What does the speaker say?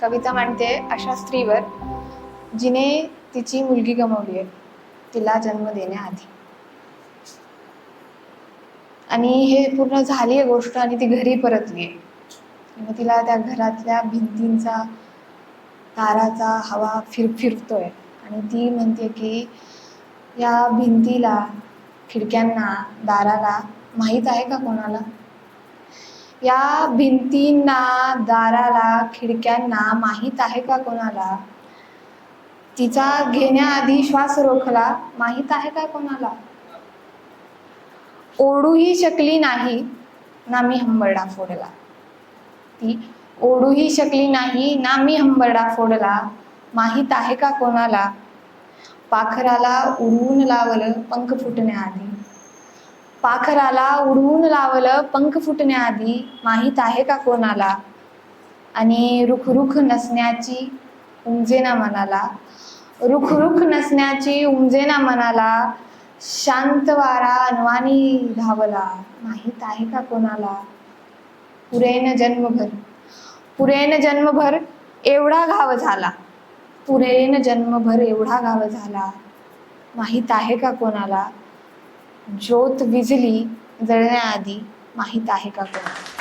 कविता मांडते अशा स्त्रीवर जिने तिची मुलगी गमावली आहे. तिला जन्म देण्याआधी. आणि हे पूर्ण झाली आहे गोष्ट आणि ती घरी परतली आहे मग तिला त्या घरातल्या भिंतींचा ताराचा हवा फिर फिरतोय. आणि ती म्हणते की या भिंतीला खिडक्यांना दाराला माहीत आहे का कोणाला? या भिंतींना दाराला खिडक्यांना माहीत आहे का कोणाला? तिचा घेण्याआधी श्वास रोखला. माहीत आहे का कोणाला? ओढूही शकली नाही. ना मी हंबरडा फोडला. ती ओढूही शकली नाही. ना मी हंबरडा फोडला. माहीत आहे का कोणाला? पाखराला उडवून लावलं पंख फुटण्याआधी. पाखराला उडवून लावलं पंख फुटण्याआधी माहीत आहे का कोणाला? आणि रुखरुख नसण्याची उमजेना मनाला. रुखरुख नसण्याची उमजेना मनाला. शांत वारा अनवानी धावला. माहीत आहे का कोणाला? पुरेन जन्मभर. पुरेन जन्मभर एवढा घाव झाला. पुरेन जन्मभर एवढा घाव झाला. माहीत आहे का कोणाला? ज्योत विजली जळण्याआधी माहीत आहे का कोणाला?